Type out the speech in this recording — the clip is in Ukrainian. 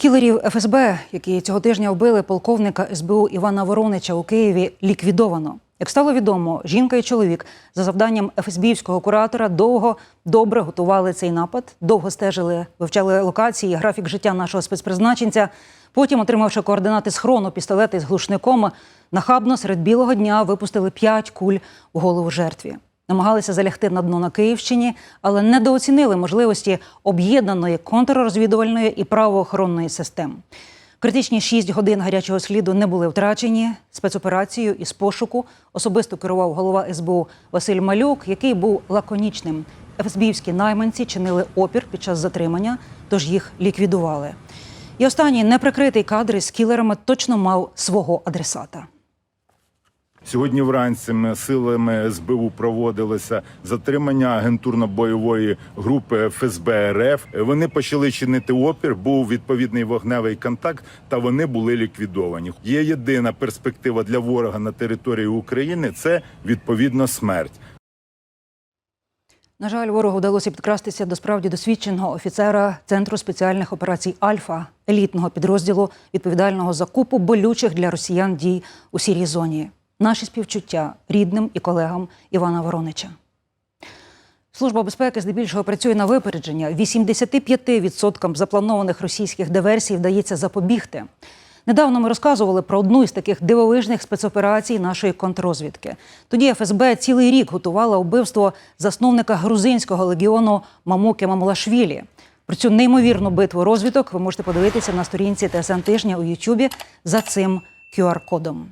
Кілерів ФСБ, які цього тижня вбили полковника СБУ Івана Воронича у Києві, ліквідовано. Як стало відомо, жінка і чоловік за завданням ФСБівського куратора довго добре готували цей напад, довго стежили, вивчали локації, графік життя нашого спецпризначенця. Потім, отримавши координати схрону, пістолети з глушником, нахабно серед білого дня випустили п'ять куль у голову жертві. Намагалися залягти на дно на Київщині, але недооцінили можливості об'єднаної контррозвідувальної і правоохоронної систем. Критичні шість годин гарячого сліду не були втрачені. Спецоперацією із пошуку особисто керував голова СБУ Василь Малюк, який був лаконічним. ФСБівські найманці чинили опір під час затримання, тож їх ліквідували. І останній неприкритий кадр із кілерами точно мав свого адресата. Сьогодні вранці ми силами СБУ проводилося затримання агентурно-бойової групи ФСБ РФ. Вони почали чинити опір. Був відповідний вогневий контакт, та вони були ліквідовані. Є єдина перспектива для ворога на території України це відповідно смерть. На жаль, ворогу вдалося підкрастися до справді досвідченого офіцера Центру спеціальних операцій Альфа, елітного підрозділу, відповідального за купу болючих для росіян дій у сірій зоні. Наші співчуття рідним і колегам Івана Воронича. Служба безпеки здебільшого працює на випередження. 85% запланованих російських диверсій вдається запобігти. Недавно ми розказували про одну із таких дивовижних спецоперацій нашої контррозвідки. Тоді ФСБ цілий рік готувала вбивство засновника грузинського легіону Мамуки Мамулашвілі. Про цю неймовірну битву розвідок ви можете подивитися на сторінці ТСН тижня у Ютубі за цим QR-кодом.